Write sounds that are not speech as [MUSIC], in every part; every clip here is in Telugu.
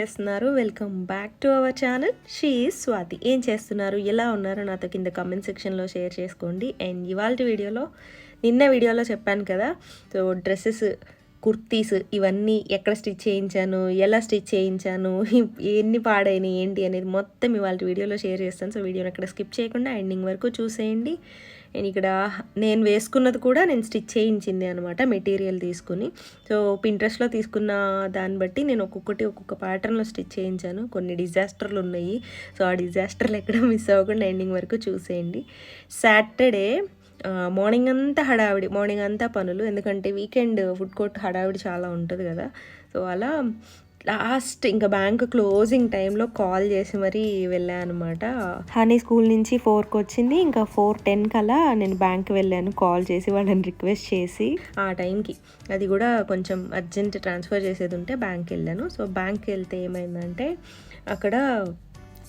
చేస్తున్నారు. Welcome back to our channel she Swathi ఏం చేస్తున్నారు? ఎలా ఉన్నారు? నాతో కింద కమెంట్ సెక్షన్లో షేర్ చేసుకోండి. అండ్ ఇవాళ వీడియోలో నిన్న వీడియోలో చెప్పాను కదా సో డ్రెస్సెస్ కుర్తీస్ ఇవన్నీ ఎక్కడ స్టిచ్ చేయించాను? ఎలా స్టిచ్ చేయించాను? [LAUGHS] ఎన్ని పాడైనాయి? ఏంటి? అనేది మొత్తం ఇవాళ వీడియోలో షేర్ చేస్తాను. సో వీడియోని అక్కడ స్కిప్ చేయకుండా ఎండింగ్ వరకు చూసేయండి. నేను ఇక్కడ నేను వేసుకున్నది కూడా నేను స్టిచ్ చేయించింది అనమాట మెటీరియల్ తీసుకుని. సో పింట్రెస్ట్లో తీసుకున్న దాన్ని బట్టి నేను ఒక్కొక్కటి ఒక్కొక్క ప్యాటర్న్లో స్టిచ్ చేయించాను. కొన్ని డిజాస్టర్లు ఉన్నాయి. సో ఆ డిజాస్టర్లు ఎక్కడ మిస్ అవ్వకుండా ఎండింగ్ వరకు చూసేయండి. సాటర్డే మార్నింగ్ అంతా హడావిడి మార్నింగ్ అంతా పనులు. ఎందుకంటే వీకెండ్ ఫుడ్ కోర్ట్ హడావిడి చాలా ఉంటుంది కదా. సో అలా లాస్ట్ ఇంకా బ్యాంక్ క్లోజింగ్ టైంలో కాల్ చేసి మరీ వెళ్ళాను అనమాట హనీ స్కూల్ నుంచి ఫోర్కి వచ్చింది. ఇంకా ఫోర్ టెన్ కల్లా నేను బ్యాంక్ వెళ్ళాను. కాల్ చేసి వాళ్ళని రిక్వెస్ట్ చేసి. ఆ టైంకి అది కూడా కొంచెం అర్జెంట్ ట్రాన్స్ఫర్ చేసేది ఉంటే బ్యాంక్ వెళ్ళాను. సో బ్యాంక్కి వెళ్తే ఏమైందంటే అక్కడ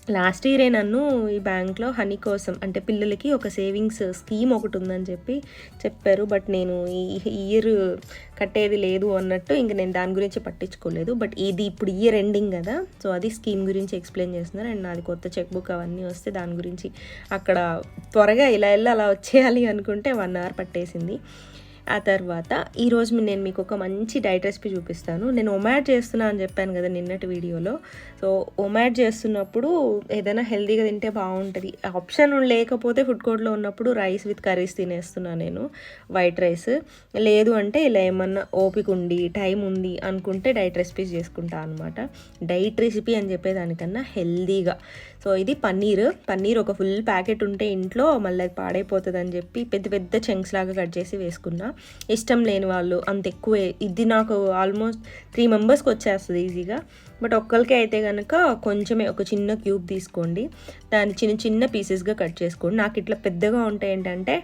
లాస్ట్ ఇయరే నన్ను ఈ బ్యాంక్లో హనీ కోసం అంటే పిల్లలకి ఒక సేవింగ్స్ స్కీమ్ ఒకటి ఉందని చెప్పి చెప్పారు. బట్ నేను ఈ ఇయర్ కట్టేది లేదు అన్నట్టు ఇంక నేను దాని గురించి పట్టించుకోలేదు. బట్ ఇది ఇప్పుడు ఇయర్ ఎండింగ్ కదా సో అది స్కీమ్ గురించి ఎక్స్ప్లెయిన్ చేస్తున్నారు. అండ్ నాది కొత్త చెక్ బుక్ అవన్నీ వస్తే దాని గురించి అక్కడ త్వరగా ఇలా వెళ్ళి అలా వచ్చేయాలి అనుకుంటే వన్ అవర్ పట్టేసింది. ఆ తర్వాత ఈరోజు నేను మీకు ఒక మంచి డైట్ రెసిపీ చూపిస్తాను. నేను ఒమాట్ చేస్తున్నా అని చెప్పాను కదా నిన్నటి వీడియోలో. సో ఒమాట్ చేస్తున్నప్పుడు ఏదైనా హెల్తీగా తింటే బాగుంటుంది. ఆప్షన్ లేకపోతే ఫుడ్ కోర్ట్లో ఉన్నప్పుడు రైస్ విత్ కర్రీస్ తినేస్తున్నా నేను. White rice. లేదు అంటే ఇలా ఏమన్నా ఓపిక ఉండి టైం ఉంది అనుకుంటే డైట్ రెసిపీస్ చేసుకుంటా అనమాట డైట్ రెసిపీ అని చెప్పేదానికన్నా హెల్దీగా సో ఇది పన్నీర్. పన్నీర్ ఒక ఫుల్ ప్యాకెట్ ఉంటే ఇంట్లో మళ్ళీ అది పాడైపోతుంది అని చెప్పి పెద్ద పెద్ద చెంక్స్ లాగా కట్ చేసి వేసుకున్నా. ఇష్టం లేని వాళ్ళు అంత ఎక్కువ. ఇది నాకు ఆల్మోస్ట్ త్రీ మెంబర్స్కి వచ్చేస్తుంది ఈజీగా. బట్ ఒక్కరికి అయితే కనుక కొంచెమే ఒక చిన్న క్యూబ్ తీసుకోండి. దాన్ని చిన్న చిన్న పీసెస్గా కట్ చేసుకోండి. నాకు ఇట్లా పెద్దగా ఉంటాయి ఏంటంటే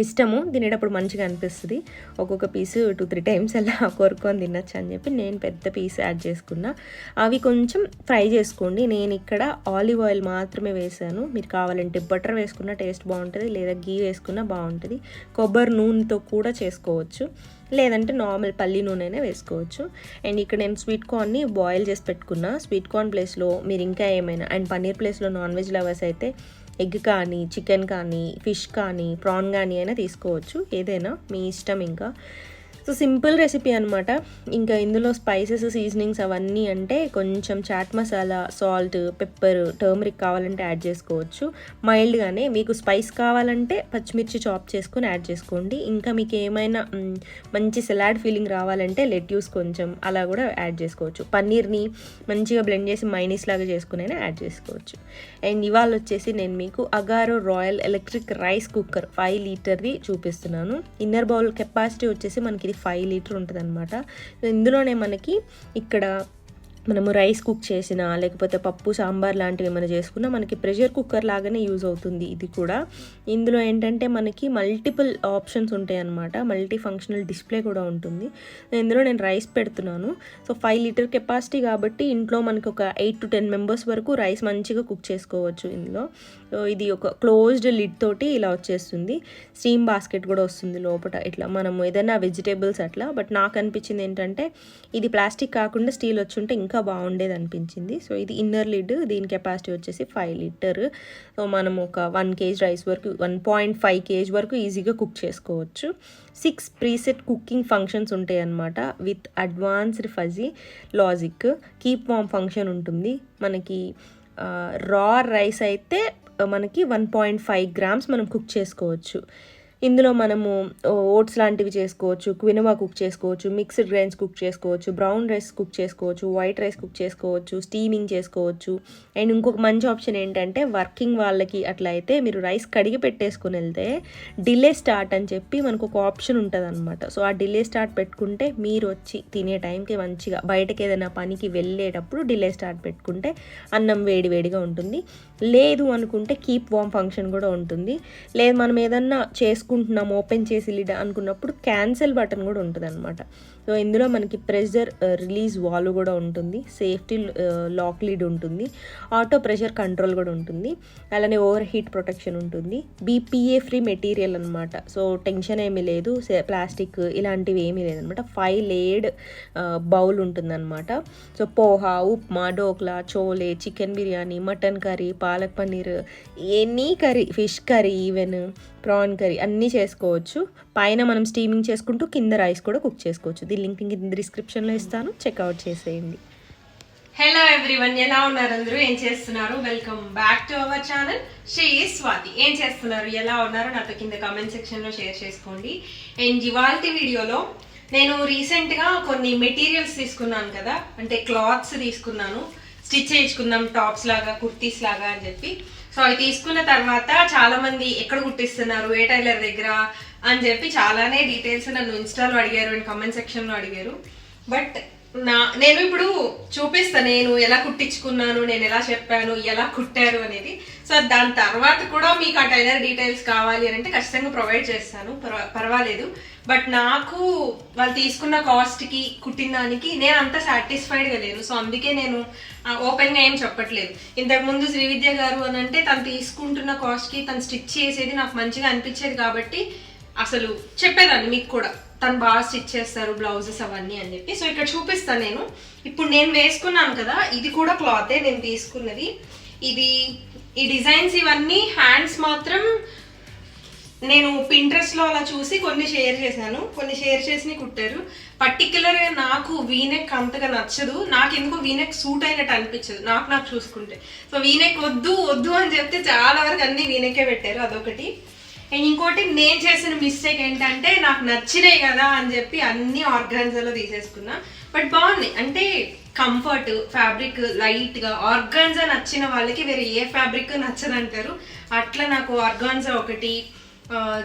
ఇష్టము తినేటప్పుడు మంచిగా అనిపిస్తుంది. ఒక్కొక్క పీసు టూ త్రీ టైమ్స్ అలా [LAUGHS] కొరుకొని తినచ్చు అని చెప్పి నేను పెద్ద పీస్ యాడ్ చేసుకున్నా. అవి కొంచెం ఫ్రై చేసుకోండి. నేను ఇక్కడ ఆలివ్ ఆయిల్ మాత్రమే వేసాను. మీరు కావాలంటే బటర్ వేసుకున్న టేస్ట్ బాగుంటుంది లేదా గీ వేసుకున్న బాగుంటుంది. కొబ్బరి నూనెతో కూడా చేసుకోవచ్చు. లేదంటే నార్మల్ పల్లి నూనెనే వేసుకోవచ్చు. అండ్ ఇక్కడ నేను స్వీట్ కార్న్ని బాయిల్ చేసి పెట్టుకున్నా. స్వీట్ కార్న్ ప్లేస్లో మీరు ఇంకా ఏమైనా అండ్ పన్నీర్ ప్లేస్లో నాన్ వెజ్ లవర్స్ అయితే ఎగ్ కానీ చికెన్ కానీ ఫిష్ కానీ ప్రాన్ కానీ అయినా తీసుకోవచ్చు. ఏదైనా మీ ఇష్టం ఇంకా. సో సింపుల్ రెసిపీ అనమాట ఇంకా ఇందులో స్పైసెస్ సీజనింగ్స్ అవన్నీ అంటే కొంచెం chaat masala salt pepper turmeric కావాలంటే యాడ్ చేసుకోవచ్చు. మైల్డ్గానే మీకు స్పైస్ కావాలంటే పచ్చిమిర్చి చాప్ చేసుకొని యాడ్ చేసుకోండి. ఇంకా మీకు ఏమైనా మంచి సలాడ్ ఫీలింగ్ రావాలంటే లెట్యూస్ కొంచెం అలా కూడా యాడ్ చేసుకోవచ్చు. పన్నీర్ని మంచిగా బ్లెండ్ చేసి మైనీస్ లాగా చేసుకునైనా యాడ్ చేసుకోవచ్చు. అండ్ ఇవాళ వచ్చేసి నేను మీకు Agaro Royal electric rice cooker five లీటర్ది చూపిస్తున్నాను. ఇన్నర్ బౌల్ కెపాసిటీ వచ్చేసి మనకి ఇది ఫైవ్ లీటర్ ఉంటుంది అనమాట ఇందులోనే మనకి ఇక్కడ మనము రైస్ కుక్ చేసిన లేకపోతే పప్పు సాంబార్ లాంటివి ఏమైనా చేసుకున్నా మనకి ప్రెషర్ కుక్కర్ లాగానే యూజ్ అవుతుంది ఇది కూడా. ఇందులో ఏంటంటే మనకి మల్టిపుల్ ఆప్షన్స్ ఉంటాయి అన్నమాట మల్టీ ఫంక్షనల్ డిస్ప్లే కూడా ఉంటుంది. ఇందులో నేను రైస్ పెడుతున్నాను. సో ఫైవ్ లీటర్ కెపాసిటీ కాబట్టి ఇంట్లో మనకి ఒక ఎయిట్ టు టెన్ మెంబర్స్ వరకు రైస్ మంచిగా కుక్ చేసుకోవచ్చు ఇందులో. ఇది ఒక క్లోజ్డ్ లిడ్ తోటి ఇలా వచ్చేస్తుంది. స్టీమ్ బాస్కెట్ కూడా వస్తుంది లోపల ఇట్లా మనం ఏదైనా వెజిటేబుల్స్ అట్లా బట్ నాకు అనిపించింది ఏంటంటే ఇది ప్లాస్టిక్ కాకుండా స్టీల్ వచ్చి ఉంటే ఇంకా బాగుండేది అనిపించింది. సో ఇది ఇన్నర్ లిడ్ దీని కెపాసిటీ వచ్చేసి ఫైవ్ లీటర్ సో మనం ఒక వన్ కేజీ రైస్ వరకు వన్ పాయింట్ ఫైవ్ కేజీ వరకు ఈజీగా కుక్ చేసుకోవచ్చు. సిక్స్ ప్రీసెట్ కుకింగ్ ఫంక్షన్స్ ఉంటాయి అన్నమాట. With advanced fuzzy logic keep warm function ఉంటుంది. మనకి రా రైస్ అయితే మనకి వన్ పాయింట్ ఫైవ్ గ్రామ్స్ మనం కుక్ చేసుకోవచ్చు. ఇందులో మనము ఓట్స్ లాంటివి చేసుకోవచ్చు క్వినవా కుక్ చేసుకోవచ్చు మిక్స్డ్ గ్రైన్స్ కుక్ చేసుకోవచ్చు బ్రౌన్ రైస్ కుక్ చేసుకోవచ్చు వైట్ రైస్ కుక్ చేసుకోవచ్చు స్టీమింగ్ చేసుకోవచ్చు. అండ్ ఇంకొక మంచి ఆప్షన్ ఏంటంటే వర్కింగ్ వాళ్ళకి అట్లా అయితే మీరు రైస్ కడిగి పెట్టేసుకుని వెళ్తే డిలే స్టార్ట్ అని చెప్పి మనకు ఒక ఆప్షన్ ఉంటుంది అనమాట సో ఆ డిలే స్టార్ట్ పెట్టుకుంటే మీరు వచ్చి తినే టైంకి మంచిగా బయటకి ఏదైనా పనికి వెళ్ళేటప్పుడు డిలే స్టార్ట్ పెట్టుకుంటే అన్నం వేడి వేడిగా ఉంటుంది. లేదు అనుకుంటే కీప్ వామ్ ఫంక్షన్ కూడా ఉంటుంది. లేదు మనం ఏదన్నా చేసుకుంటున్నాం ఓపెన్ చేసి లిడ్ అనుకున్నప్పుడు క్యాన్సిల్ బటన్ కూడా ఉంటుంది అనమాట సో ఇందులో మనకి ప్రెషర్ రిలీజ్ వాల్వ్ కూడా ఉంటుంది. సేఫ్టీ లాక్ లీడ్ ఉంటుంది. ఆటో ప్రెషర్ కంట్రోల్ కూడా ఉంటుంది. అలానే ఓవర్ హీట్ ప్రొటెక్షన్ ఉంటుంది. బీపీఏ ఫ్రీ మెటీరియల్ అనమాట సో టెన్షన్ ఏమీ లేదు. ప్లాస్టిక్ ఇలాంటివి ఏమీ లేదనమాట ఫైవ్ లేడ్ బౌల్ ఉంటుందన్నమాట. So poha upma dhokla chole chicken biryani mutton curry palak paneer any curry fish curry even prawn curry అన్నీ చేసుకోవచ్చు. పైన మనం స్టీమింగ్ చేసుకుంటూ కింద రైస్ కూడా కుక్ చేసుకోవచ్చు. దీని లింక్ కింద డిస్క్రిప్షన్లో ఇస్తాను. చెక్అవుట్ చేసేయండి. హలో ఎవ్రీవన్ ఎలా ఉన్నారు అందరూ? ఏం చేస్తున్నారు? Welcome back to our channel Sri Swathi ఏం చేస్తున్నారు? ఎలా ఉన్నారు? నాతో కింద కామెంట్ సెక్షన్లో షేర్ చేసుకోండి. అండ్ ఇవాళ వీడియోలో నేను రీసెంట్గా కొన్ని మెటీరియల్స్ తీసుకున్నాను కదా. అంటే క్లాత్స్ తీసుకున్నాను. స్టిచ్ చేయించుకుందాం టాప్స్ లాగా కుర్తీస్ లాగా అని చెప్పి. సో అవి తీసుకున్న తర్వాత చాలామంది ఎక్కడ కుట్టిస్తున్నారు? ఏ టైలర్ దగ్గర? అని చెప్పి చాలానే డీటెయిల్స్ నన్ను ఇన్స్టాలో అడిగారు అండ్ కమెంట్ సెక్షన్లో అడిగారు. బట్ నా నేను ఇప్పుడు చూపిస్తాను నేను ఎలా కుట్టించుకున్నాను నేను ఎలా చెప్పాను ఎలా కుట్టారు అనేది. సో దాని తర్వాత కూడా మీకు ఆ టైలర్ డీటెయిల్స్ కావాలి అని అంటే ఖచ్చితంగా ప్రొవైడ్ చేస్తాను. పర్వాలేదు. బట్ నాకు వాళ్ళు తీసుకున్న కాస్ట్కి కుట్టిన దానికి నేను అంత సాటిస్ఫైడ్గా లేను. సో అందుకే నేను ఓపెన్గా ఏం చెప్పట్లేదు. ఇంతకుముందు శ్రీవిద్య గారు అని అంటే తను తీసుకుంటున్న కాస్ట్కి తను స్టిచ్ చేసేది నాకు మంచిగా అనిపించేది కాబట్టి అసలు చెప్పేదాన్ని మీకు కూడా. తను బాగా స్టిచ్ చేస్తారు బ్లౌజెస్ అవన్నీ అని చెప్పి. సో ఇక్కడ చూపిస్తాను నేను. ఇప్పుడు నేను వేసుకున్నాను కదా ఇది కూడా క్లాతే నేను తీసుకున్నది. ఇది ఈ డిజైన్స్ ఇవన్నీ హ్యాండ్స్ మాత్రం నేను పింట్రెస్ట్లో అలా చూసి కొన్ని షేర్ చేశాను. కొన్ని షేర్ చేసి కుట్టారు. పర్టికులర్గా నాకు వీనెక్ అంతగా నచ్చదు. నాకు ఎందుకో వీనెక్ సూట్ అయినట్టు అనిపించదు. నాకు నాకు చూసుకుంటే. సో వీనెక్ వద్దు వద్దు అని చెప్తే చాలా వరకు అన్ని వీనెక్కే పెట్టారు అదొకటి. ఇంకోటి నేను చేసిన మిస్టేక్ ఏంటంటే నాకు నచ్చినాయి కదా అని చెప్పి అన్ని ఆర్గాన్జాలో తీసేసుకున్నా. బట్ బాగుంది. అంటే కంఫర్ట్ ఫ్యాబ్రిక్ లైట్గా ఆర్గాన్జా నచ్చిన వాళ్ళకి వేరే ఏ ఫ్యాబ్రిక్ నచ్చదంటారు. అట్లా నాకు ఆర్గాన్జా ఒకటి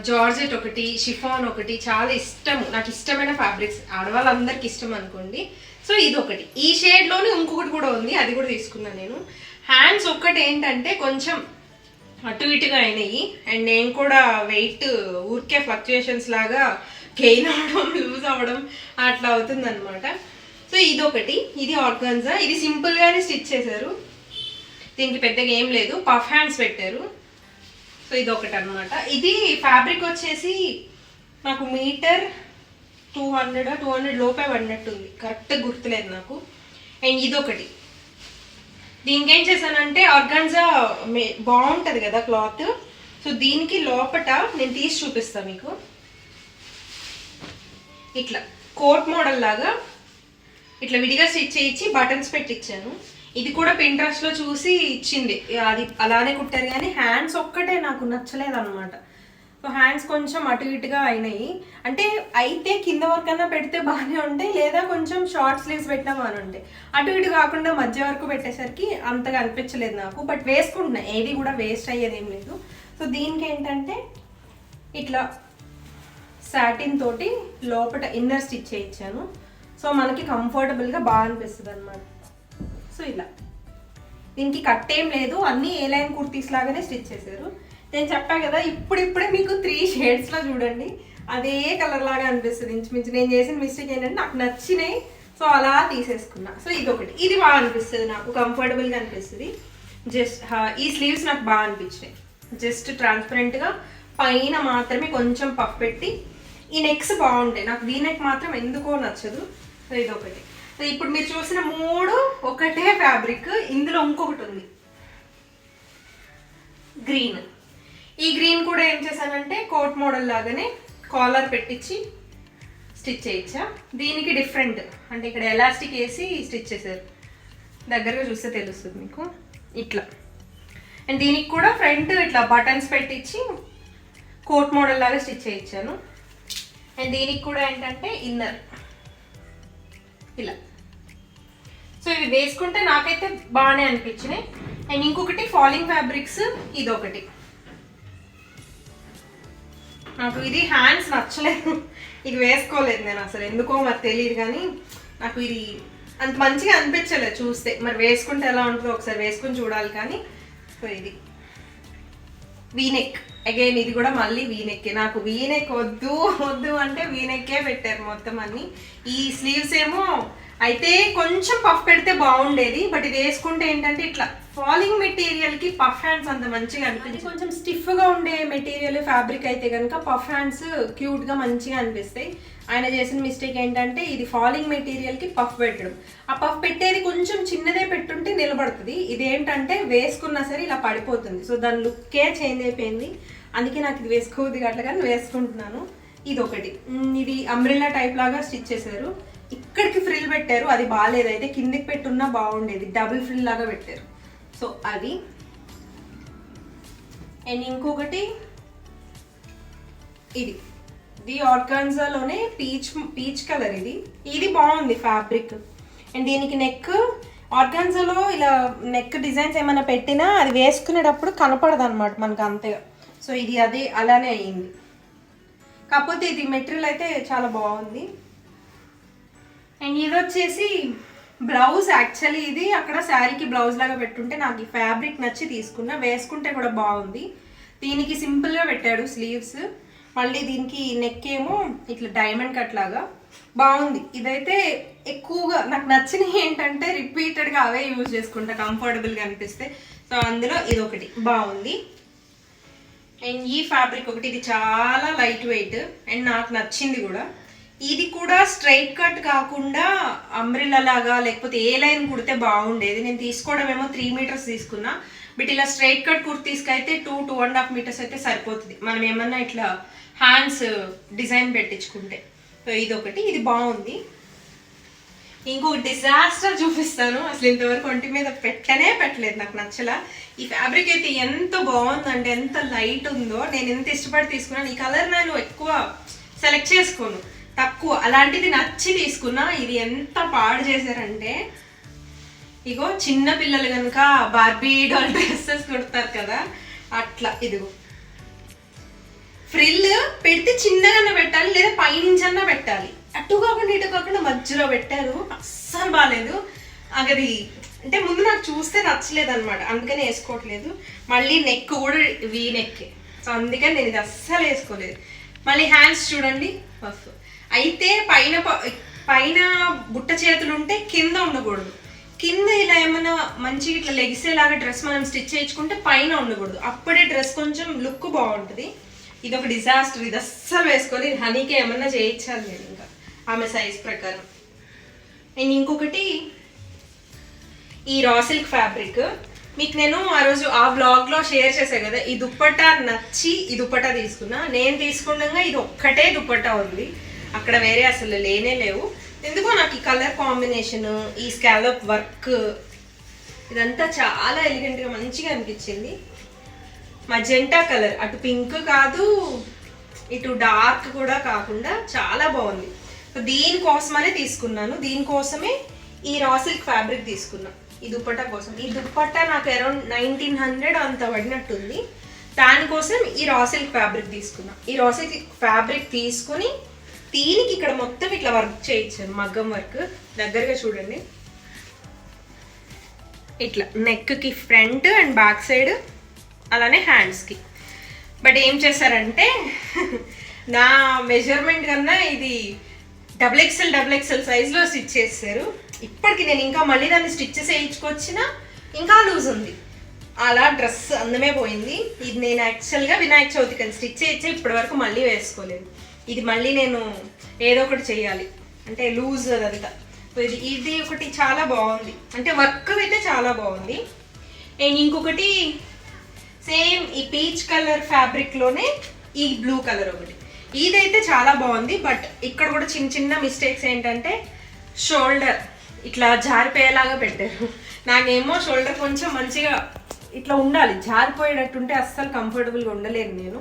జార్జెట్ ఒకటి షిఫాన్ ఒకటి చాలా ఇష్టం నాకు ఇష్టమైన ఫ్యాబ్రిక్స్ ఆడవాళ్ళందరికి ఇష్టం అనుకోండి. సో ఇది ఒకటి ఈ షేడ్లోనే ఇంకొకటి కూడా ఉంది. అది కూడా తీసుకున్నాను నేను. హ్యాండ్స్ ఒక్కటి ఏంటంటే కొంచెం అటు ఇటుగా అయినాయి. అండ్ నేను కూడా వెయిట్ ఊరికే ఫ్లక్చుయేషన్స్ లాగా గెయిన్ అవ్వడం లూజ్ అవ్వడం అట్లా అవుతుంది అనమాట సో ఇది ఒకటి ఇది ఆర్గన్జా. ఇది సింపుల్గానే స్టిచ్ చేశారు. దీనికి పెద్దగా ఏం లేదు. పఫ్ హ్యాండ్స్ పెట్టారు. సో ఇది ఒకటి అనమాట ఇది ఫ్యాబ్రిక్ వచ్చేసి నాకు metre two hundred two hundred లోపే పడినట్టుంది. కరెక్ట్ గుర్తులేదు నాకు. అండ్ ఇది ఒకటి దీనికి ఏం చేశానంటే ఆర్గాన్జా బాగుంటుంది కదా క్లాత్. సో దీనికి లోపట నేను తీసి చూపిస్తాను మీకు. ఇట్లా కోట్ మోడల్ లాగా ఇట్లా విడిగా స్టిచ్ చేయించి బటన్స్ పెట్టించాను ఇది కూడా Pinterest లో చూసి ఇచ్చింది. అది అలానే కుట్టారు కానీ హ్యాండ్స్ ఒక్కటే నాకు నచ్చలేదు అనమాట సో హ్యాండ్స్ కొంచెం అటు ఇటుగా అయినాయి. అంటే అయితే కింద వరకు అయినా పెడితే బాగానే ఉంటాయి లేదా కొంచెం షార్ట్ స్లీవ్స్ పెట్టినా బాగానే ఉంటాయి. అటు ఇటు కాకుండా మధ్య వరకు పెట్టేసరికి అంతగా అనిపించలేదు నాకు. బట్ వేసుకుంటున్నా ఏది కూడా వేస్ట్ అయ్యేది ఏం లేదు. సో దీనికి ఏంటంటే ఇట్లా సాటిన్ తోటి లోపల ఇన్నర్ స్టిచ్ చేయించాను. సో మనకి కంఫర్టబుల్గా బాగా అనిపిస్తుంది అనమాట సో ఇలా. దీనికి కట్ ఏం లేదు అన్నీ ఏ లైన్ కుర్తీస్ లాగానే స్టిచ్ చేశారు. నేను చెప్పా కదా ఇప్పుడిప్పుడే మీకు త్రీ షేడ్స్లో చూడండి. అదే కలర్ లాగా అనిపిస్తుంది. ఇంచుమించు నేను చేసిన మిస్టేక్ ఏంటంటే నాకు నచ్చినాయి సో అలా తీసేసుకున్నా. సో ఇది ఒకటి ఇది బాగా అనిపిస్తుంది నాకు. కంఫర్టబుల్గా అనిపిస్తుంది. జస్ట్ ఈ స్లీవ్స్ నాకు బాగా అనిపించినాయి. జస్ట్ ట్రాన్స్పరెంట్గా పైన మాత్రమే కొంచెం పఫ్ పెట్టి ఈ నెక్స్ బాగుంటాయి. నాకు వీ నెక్ మాత్రం ఎందుకో నచ్చదు. సో ఇది ఒకటి సో ఇప్పుడు మీరు చూసిన మూడు ఒకటే ఫ్యాబ్రిక్ ఇందులో ఇంకొకటి ఉంది. గ్రీన్ ఈ గ్రీన్ కూడా ఏం చేశానంటే కోట్ మోడల్ లాగానే కాలర్ పెట్టించి స్టిచ్ చేయించా. దీనికి డిఫరెంట్ అంటే ఇక్కడ ఎలాస్టిక్ వేసి స్టిచ్ చేశారు. దగ్గరగా చూస్తే తెలుస్తుంది మీకు. ఇట్లా. అండ్ దీనికి కూడా ఫ్రంట్ ఇట్లా బటన్స్ పెట్టించి కోట్ మోడల్ లాగా స్టిచ్ చేయించాను. అండ్ దీనికి కూడా ఏంటంటే ఇన్నర్ ఇలా. సో ఇవి వేసుకుంటే నాకైతే బాగానే అనిపించినాయి. అండ్ ఇంకొకటి ఫాలింగ్ ఫ్యాబ్రిక్స్ ఇదొకటి. ఒకటి నాకు ఇది హ్యాండ్స్ నచ్చలేదు. ఇది వేసుకోలేదు నేను అసలు. ఎందుకో మరి తెలియదు కానీ నాకు ఇది అంత మంచిగా అనిపించలేదు చూస్తే. మరి వేసుకుంటే ఎలా ఉంటుందో ఒకసారి వేసుకుని చూడాలి కానీ సో ఇది. వీనెక్ అగైన్ ఇది కూడా మళ్ళీ వీనెక్కే నాకు వీనెక్ వద్దు వద్దు అంటే వీనెక్కే పెట్టారు మొత్తం అన్ని. ఈ స్లీవ్స్ ఏమో అయితే కొంచెం పఫ్ పెడితే బాగుండేది బట్ ఇది వేసుకుంటే ఏంటంటే ఇట్లా ఫాలింగ్ మెటీరియల్కి పఫ్ హ్యాండ్స్ అంత మంచిగా అనిపించింది. కొంచెం స్టిఫ్గా ఉండే మెటీరియల్ ఫ్యాబ్రిక్ అయితే కనుక పఫ్ హ్యాండ్స్ క్యూట్గా మంచిగా అనిపిస్తాయి. ఆయన చేసిన మిస్టేక్ ఏంటంటే ఇది ఫాలింగ్ మెటీరియల్కి పఫ్ పెట్టడం. ఆ పఫ్ పెట్టేది కొంచెం చిన్నదే పెట్టుంటే నిలబడుతుంది. ఇది ఏంటంటే వేసుకున్నా సరే ఇలా పడిపోతుంది. సో దాని లుక్కే చేంజ్ అయిపోయింది. అందుకే నాకు ఇది వేసుకోవద్దు అట్లా కానీ వేసుకుంటున్నాను. ఇది ఒకటి ఇది అంబ్రిల్లా టైప్ లాగా స్టిచ్ చేశారు. ఇక్కడికి ఫ్రిల్ పెట్టారు. అది బాగాలేదు అయితే కిందికి పెట్టున్నా బాగుండేది. డబుల్ ఫ్రిల్ లాగా పెట్టారు. సో అది. అండ్ ఇంకొకటి ఇది. ఇది ఆర్గాన్జాలోనే పీచ్ పీచ్ కలర్ ఇది. ఇది బాగుంది ఫ్యాబ్రిక్. అండ్ దీనికి నెక్ ఆర్గాన్జాలో ఇలా నెక్ డిజైన్స్ ఏమైనా పెట్టినా అది వేసుకునేటప్పుడు కనపడదు అనమాట మనకు అంతగా సో ఇది అదే అలానే అయ్యింది కాకపోతే ఇది మెటీరియల్ అయితే చాలా బాగుంది. అండ్ ఇది వచ్చేసి బ్లౌజ్ యాక్చువల్లీ ఇది అక్కడ శారీకి బ్లౌజ్ లాగా పెట్టుంటే నాకు ఈ ఫ్యాబ్రిక్ నచ్చి తీసుకున్నా. వేసుకుంటే కూడా బాగుంది. దీనికి సింపుల్గా పెట్టాడు స్లీవ్స్. మళ్ళీ దీనికి నెక్ ఏమో ఇట్లా డైమండ్ కట్ లాగా. బాగుంది. ఇదైతే ఎక్కువగా నాకు నచ్చినవి ఏంటంటే రిపీటెడ్గా అవే యూజ్ చేసుకుంటా. కంఫర్టబుల్గా అనిపిస్తే. సో అందులో ఇది ఒకటి బాగుంది. అండ్ ఈ ఫ్యాబ్రిక్ ఒకటి. ఇది చాలా లైట్ వెయిట్ అండ్ నాకు నచ్చింది కూడా. ఇది కూడా స్ట్రైట్ కట్ కాకుండా అంబ్రిల్లా లాగా లేకపోతే ఏ లైన్ కుడితే బాగుండేది. నేను తీసుకోవడం ఏమో త్రీ మీటర్స్ తీసుకున్నా. బట్ ఇలా స్ట్రైట్ కట్ కుర్తీస్కి అయితే two two and half metres అయితే సరిపోతుంది. మనం ఏమన్నా ఇట్లా హ్యాండ్స్ డిజైన్ పెట్టించుకుంటే. ఇది ఒకటి ఇది బాగుంది. ఇంకో డిజాస్టర్ చూపిస్తాను. అసలు ఇంతవరకు ఒంటి మీద పెట్టనే పెట్టలేదు. నాకు నచ్చలా. ఈ ఫ్యాబ్రిక్ అయితే ఎంత బాగుందంటే ఎంత లైట్ ఉందో. నేను ఎంత ఇష్టపడి తీసుకున్నాను. ఈ కలర్ నేను ఎక్కువ సెలెక్ట్ చేసుకోను. తక్కువ. అలాంటిది నచ్చి తీసుకున్నా ఇది ఎంత పాడు చేశారంటే ఇగో చిన్న పిల్లలు కనుక బార్బీ డాల్ డ్రెస్సెస్ కుడతారు కదా అట్లా. ఇదిగో. ఫ్రిల్ పెడితే చిన్నగానే పెట్టాలి లేదా పైనుంచన్నా పెట్టాలి. అటు కాకుండా ఇటు కాకుండా మధ్యలో పెట్టారు. అస్సలు బాగాలేదు అది అంటే ముందు నాకు చూస్తే నచ్చలేదు అనమాట అందుకని వేసుకోవట్లేదు. మళ్ళీ నెక్ కూడా వీ నెక్ సో అందుకని నేను ఇది అస్సలు వేసుకోలేదు. మళ్ళీ హ్యాండ్స్ చూడండి. పఫ్. అయితే పైన పైన బుట్ట చేతులు ఉంటే కింద ఉండకూడదు. కింద ఇలా ఏమైనా మంచి ఇట్లా లెగిసేలాగా డ్రెస్ మనం స్టిచ్ చేయించుకుంటే పైన ఉండకూడదు. అప్పుడే డ్రెస్ కొంచెం లుక్ బాగుంటుంది. ఇది ఒక డిజాస్టర్. ఇది అస్సలు వేసుకోవాలి హనీకి ఏమన్నా చేయించాలి నేను ఇంకా. ఆమె సైజ్ ప్రకారం. అండ్ ఇంకొకటి ఈ రా సిల్క్ ఫ్యాబ్రిక్. మీకు నేను ఆ రోజు ఆ బ్లాగ్లో షేర్ చేశాను కదా ఈ దుప్పట నచ్చి ఈ దుప్పట తీసుకున్నా. నేను తీసుకున్నాగా ఇది ఒక్కటే దుప్పట ఉంది. అక్కడ వేరే అసలు లేనే లేవు. ఎందుకో నాకు ఈ కలర్ కాంబినేషన్ ఈ స్కాలప్ వర్క్ ఇదంతా చాలా ఎలిగెంట్గా మంచిగా అనిపించింది. మజెంటా కలర్ అటు పింక్ కాదు ఇటు డార్క్ కూడా కాకుండా చాలా బాగుంది. దీనికోసమనే తీసుకున్నాను. దీనికోసమే ఈ రా సిల్క్ ఫ్యాబ్రిక్ తీసుకున్నా. ఈ దుప్పట్టా కోసం. ఈ దుప్పట్టా నాకు అరౌండ్ నైన్టీన్ హండ్రెడ్ అంత పడినట్టుంది. దానికోసం ఈ రా సిల్క్ ఫ్యాబ్రిక్ తీసుకున్నా. ఈ రా సిల్క్ ఫ్యాబ్రిక్ తీసుకుని దీనికి ఇక్కడ మొత్తం ఇట్లా వర్క్ చేయొచ్చు మగ్గం వర్క్. దగ్గరగా చూడండి. ఇట్లా నెక్కి ఫ్రంట్ అండ్ బ్యాక్ సైడ్ అలానే హ్యాండ్స్కి. బట్ ఏం చేశారంటే [LAUGHS] నా మెజర్మెంట్ కన్నా ఇది డబుల్ ఎక్స్ఎల్ డబుల్ ఎక్స్ఎల్ సైజ్లో స్టిచ్ చేస్తారు. ఇప్పటికి నేను ఇంకా మళ్ళీ దాన్ని స్టిచ్చెస్ వేయించుకొచ్చినా ఇంకా లూజ్ ఉంది. అలా డ్రెస్ అందమే పోయింది. ఇది నేను యాక్చువల్గా వినాయక చవితికి కానీ స్టిచ్ చేయించి ఇప్పటి వరకు మళ్ళీ వేసుకోలేదు. ఇది మళ్ళీ నేను ఏదో ఒకటి చేయాలి. అంటే లూజ్ అదంతా. ఇది ఇది ఒకటి చాలా బాగుంది. అంటే వర్క్ అయితే చాలా బాగుంది. అండ్ ఇంకొకటి సేమ్ ఈ పీచ్ కలర్ ఫ్యాబ్రిక్లోనే ఈ బ్లూ కలర్ ఒకటి. ఇదైతే చాలా బాగుంది బట్ ఇక్కడ కూడా చిన్న చిన్న మిస్టేక్స్ ఏంటంటే షోల్డర్ ఇట్లా జారిపోయేలాగా పెట్టారు. నాకేమో షోల్డర్ కొంచెం మంచిగా ఇట్లా ఉండాలి. జారిపోయేటట్టుంటే అస్సలు కంఫర్టబుల్గా ఉండలేను నేను.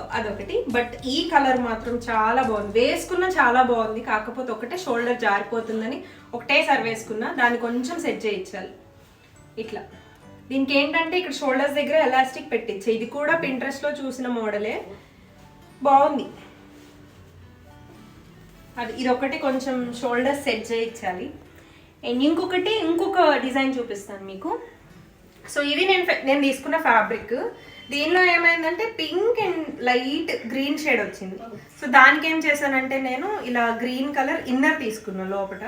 అదొకటి. బట్ ఈ కలర్ మాత్రం చాలా బాగుంది. వేసుకున్న చాలా బాగుంది. కాకపోతే ఒకటే షోల్డర్ జారిపోతుందని ఒకటేసారి వేసుకున్నా దాన్ని కొంచెం సెట్ చేయించాలి. ఇట్లా. దీనికి ఏంటంటే ఇక్కడ షోల్డర్స్ దగ్గర ఎలాస్టిక్ పెట్టించే. ఇది కూడా పింట్రెస్ట్లో చూసిన మోడలే బాగుంది. అది ఇదొకటి కొంచెం షోల్డర్ సెట్ చేయించాలి. అండ్ ఇంకొకటి ఇంకొక డిజైన్ చూపిస్తాను మీకు. సో ఇది నేను ఫె- నేను తీసుకున్న ఫ్యాబ్రిక్ దీనిలో ఏమైందంటే pink and light green shade వచ్చింది. సో దానికి ఏం చేశానంటే నేను ఇలా గ్రీన్ కలర్ ఇన్నర్ తీసుకున్నాను లోపల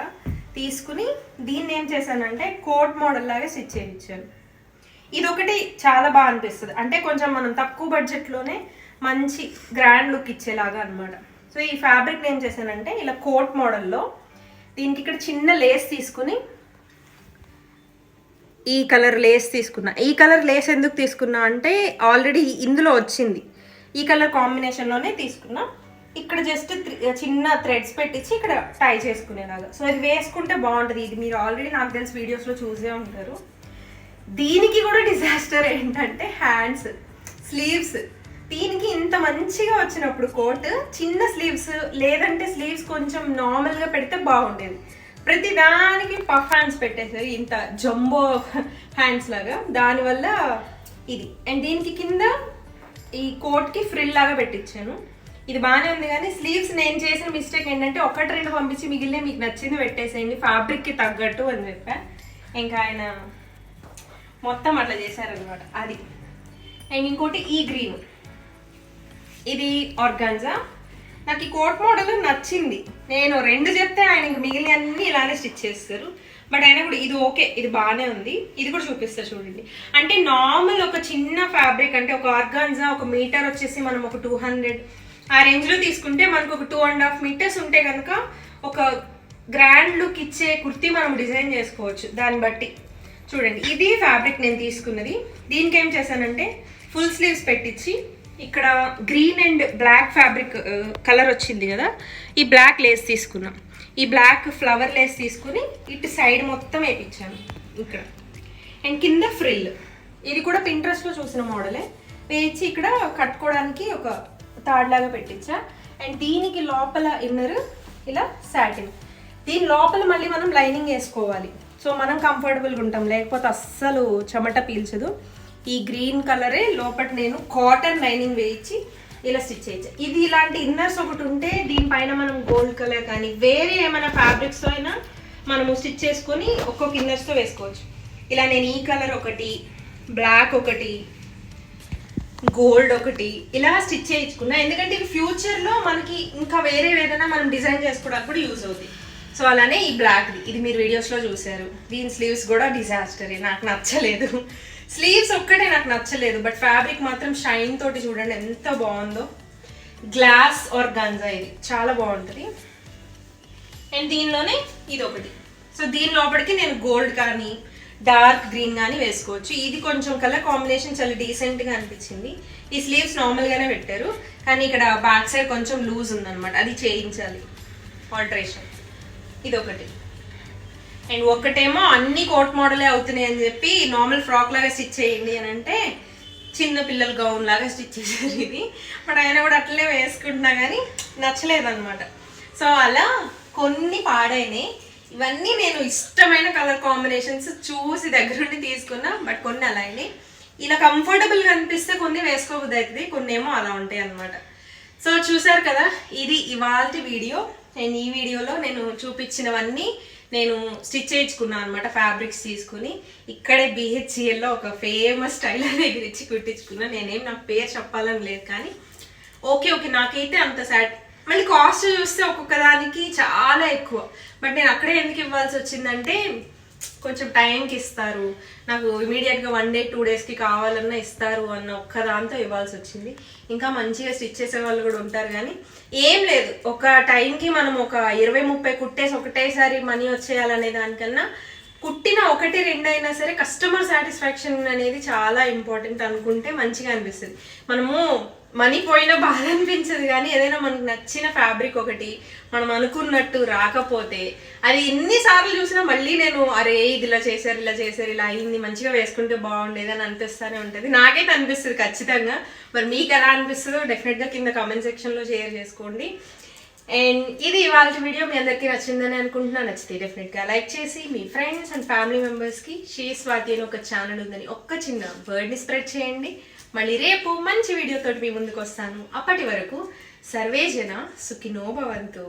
తీసుకుని దీన్ని ఏం చేశానంటే కోట్ మోడల్ లాగా స్టిచ్ చేయించాను. ఇది ఒకటి చాలా బాగా అనిపిస్తుంది. అంటే కొంచెం మనం తక్కువ బడ్జెట్లోనే మంచి గ్రాండ్ లుక్ ఇచ్చేలాగా అన్నమాట. సో ఈ ఫ్యాబ్రిక్ నేను చేశానంటే ఇలా కోట్ మోడల్లో దీనికి ఇక్కడ చిన్న లేస్ తీసుకుని ఈ కలర్ లేస్ తీసుకున్నా. ఈ కలర్ లేస్ ఎందుకు తీసుకున్నా అంటే ఆల్రెడీ ఇందులో వచ్చింది. ఈ కలర్ కాంబినేషన్లోనే తీసుకున్నా. ఇక్కడ జస్ట్ చిన్న థ్రెడ్స్ పెట్టించి ఇక్కడ టై చేసుకునేలాగా. సో ఇది వేసుకుంటే బాగుంటుంది. ఇది మీరు ఆల్రెడీ నాకు తెలిసి వీడియోస్లో చూసే ఉంటారు. దీనికి కూడా డిజాస్టర్ ఏంటంటే హ్యాండ్స్ స్లీవ్స్. దీనికి ఇంత మంచిగా వచ్చినప్పుడు కోట్ చిన్న స్లీవ్స్ లేదంటే స్లీవ్స్ కొంచెం నార్మల్గా పెడితే బాగుండేది. ప్రతి దానికి పఫ్ హ్యాండ్స్ పెట్టేసారు ఇంత జంబో హ్యాండ్స్ లాగా. దానివల్ల ఇది. అండ్ దీనికి కింద ఈ కోట్కి ఫ్రిల్ లాగా పెట్టించాను ఇది బాగానే ఉంది కానీ స్లీవ్స్ నేను చేసిన మిస్టేక్ ఏంటంటే ఒకటి రెండు పంపించి మిగిలిన మీకు నచ్చింది పెట్టేసేయండి. ఫ్యాబ్రిక్కి తగ్గట్టు అని చెప్పా. ఇంకా ఆయన మొత్తం అట్లా చేశారనమాట అది. అండ్ ఇంకోటి ఈ గ్రీన్ ఇది ఆర్గాన్జా నాకు ఈ కోట్ మోడల్ నచ్చింది. నేను రెండు చెప్తే ఆయన ఇంక మిగిలిన అన్ని ఇలానే స్టిచ్ చేస్తారు. బట్ అయినా కూడా ఇది ఓకే ఇది బాగానే ఉంది. ఇది కూడా చూపిస్తా చూడండి. అంటే నార్మల్ ఒక చిన్న ఫ్యాబ్రిక్ అంటే ఒక ఆర్గాన్జా ఒక మీటర్ వచ్చేసి మనం ఒక టూ హండ్రెడ్ ఆ రేంజ్లో తీసుకుంటే మనకు ఒక టూ అండ్ హాఫ్ మీటర్స్ ఉంటే కనుక ఒక గ్రాండ్ లుక్ ఇచ్చే కుర్తీ మనం డిజైన్ చేసుకోవచ్చు దాన్ని బట్టి. చూడండి ఇది ఫ్యాబ్రిక్ నేను తీసుకున్నది. దీనికి ఏం చేశానంటే ఫుల్ స్లీవ్స్ పెట్టించి ఇక్కడ green and black fabric colour వచ్చింది కదా ఈ బ్లాక్ లేస్ తీసుకున్నాం. ఈ బ్లాక్ ఫ్లవర్ లేస్ తీసుకుని ఇటు సైడ్ మొత్తం వేయించాను ఇక్కడ. అండ్ కింద ఫ్రిల్ ఇది కూడా పింట్రెస్ట్లో చూసిన మోడలే. వేయించి ఇక్కడ కట్టుకోవడానికి ఒక తాడ్లాగా పెట్టించా. అండ్ దీనికి లోపల ఇన్నర్ ఇలా సాటిన్ దీని లోపల మళ్ళీ మనం లైనింగ్ వేసుకోవాలి. సో మనం కంఫర్టబుల్గా ఉంటాం. లేకపోతే అస్సలు చెమట పీల్చదు. ఈ గ్రీన్ కలరే లోపల నేను కాటన్ లైనింగ్ వేయించి ఇలా స్టిచ్ చేయొచ్చు ఇది ఇలాంటి ఇన్నర్స్ ఒకటి ఉంటే దీనిపైన మనం గోల్డ్ కలర్ కానీ వేరే ఏమైనా ఫ్యాబ్రిక్స్తో అయినా మనము స్టిచ్ చేసుకొని ఒక్కొక్క ఇన్నర్స్తో వేసుకోవచ్చు. ఇలా నేను ఈ కలర్ ఒకటి బ్లాక్ ఒకటి గోల్డ్ ఒకటి ఇలా స్టిచ్ చేయించుకున్నా. ఎందుకంటే ఇవి ఫ్యూచర్లో మనకి ఇంకా వేరే ఏదైనా మనం డిజైన్ చేసుకోవడానికి కూడా యూజ్ అవుతుంది సో అలానే ఈ బ్లాక్ది ఇది మీరు వీడియోస్లో చూశారు. దీని స్లీవ్స్ కూడా డిజాస్టరే నాకు నచ్చలేదు. స్లీవ్స్ ఒక్కటే నాకు నచ్చలేదు బట్ ఫ్యాబ్రిక్ మాత్రం షైన్ తోటి చూడండి ఎంత బాగుందో. గ్లాస్ ఆర్ గంజా ఇది చాలా బాగుంటుంది. అండ్ దీనిలోనే ఇది ఒకటి సో దీని లోపలికి నేను గోల్డ్ కానీ డార్క్ గ్రీన్ కానీ వేసుకోవచ్చు. ఇది కొంచెం కలర్ కాంబినేషన్ చాలా డీసెంట్గా అనిపించింది. ఈ స్లీవ్స్ నార్మల్గానే పెట్టారు. కానీ ఇక్కడ బ్యాక్ సైడ్ కొంచెం లూజ్ ఉందన్నమాట. అది చేయించాలి. ఆల్టరేషన్ ఇది ఒకటి అండ్ ఒకటేమో అన్ని కోట్ మోడలే అవుతున్నాయి అని చెప్పి నార్మల్ ఫ్రాక్ లాగా స్టిచ్ చేయండి అని అంటే చిన్న పిల్లల గౌన్ లాగా స్టిచ్ చేశారు ఇది. బట్ ఆయన కూడా అట్లనే వేసుకుంటున్నా కానీ నచ్చలేదన్నమాట. సో అలా కొన్ని పాడైనాయి. ఇవన్నీ నేను ఇష్టమైన కలర్ కాంబినేషన్స్ చూసి దగ్గరుండి తీసుకున్నా బట్ కొన్ని అలా అయినాయి. ఇలా కంఫర్టబుల్గా అనిపిస్తే కొన్ని వేసుకోబుద్ది అవుతుంది కొన్ని ఏమో అలా ఉంటాయి అనమాట సో చూసారు కదా ఇది ఇవాళ వీడియో. నేను ఈ వీడియోలో నేను చూపించినవన్నీ నేను స్టిచ్ చేయించుకున్నాను అనమాట ఫ్యాబ్రిక్స్ తీసుకుని. ఇక్కడే బిహెచ్సిఎల్లో ఒక ఫేమస్ టైలర్ దగ్గర ఇచ్చి కుట్టించుకున్నా. నేనేం నా పేరు చెప్పాలని లేదు కానీ ఓకే ఓకే నాకైతే అంత సాట్ మళ్ళీ కాస్ట్ చూస్తే ఒక్కొక్క దానికి చాలా ఎక్కువ. బట్ నేను అక్కడే ఎందుకు ఇవ్వాల్సి వచ్చిందంటే కొంచెం టైంకి ఇస్తారు. నాకు ఇమీడియట్గా వన్ డే టూ డేస్కి కావాలన్నా ఇస్తారు అన్న ఒక్క దాంతో ఇవ్వాల్సి వచ్చింది. ఇంకా మంచిగా స్టిచ్ చేసే వాళ్ళు కూడా ఉంటారు కానీ ఏం లేదు. ఒక టైంకి మనం ఒక ఇరవై ముప్పై కుట్టేసి ఒకటేసారి మనీ వచ్చేయాలనే దానికన్నా పుట్టిన ఒకటి రెండు అయినా సరే కస్టమర్ సాటిస్ఫాక్షన్ అనేది చాలా ఇంపార్టెంట్ అనుకుంటే మంచిగా అనిపిస్తుంది. మనము మనీ పోయినా బాధ అనిపించదు కానీ ఏదైనా మనకు నచ్చిన ఫ్యాబ్రిక్ ఒకటి మనం అనుకున్నట్టు రాకపోతే అది ఎన్నిసార్లు చూసినా మళ్ళీ నేను అరే ఇది ఇలా చేశారు ఇలా చేశారు ఇలా అయింది మంచిగా వేసుకుంటే బాగుండేది అని అనిపిస్తూనే ఉంటుంది. నాకైతే అనిపిస్తుంది ఖచ్చితంగా. మరి మీకు ఎలా అనిపిస్తుందో డెఫినెట్గా కింద కామెంట్ సెక్షన్లో షేర్ చేసుకోండి. అండ్ ఇది ఇవాళ వీడియో మీ అందరికీ నచ్చిందని అనుకుంటున్నాను నచ్చితే డెఫినెట్గా లైక్ చేసి మీ ఫ్రెండ్స్ అండ్ ఫ్యామిలీ మెంబర్స్కి షీ స్వాతి అని ఒక ఛానల్ ఉందని ఒక్క చిన్న వర్డ్ని స్ప్రెడ్ చేయండి. మళ్ళీ రేపు మంచి వీడియోతో మీ ముందుకు వస్తాను. అప్పటి వరకు సర్వేజన సుఖినోభవంతు